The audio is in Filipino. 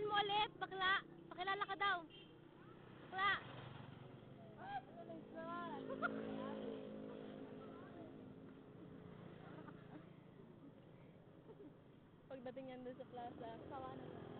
Pangalan mo ulit, bakla. Pakilala ka daw. Bakla. Pagdating yan doon sa plaza, sawa na.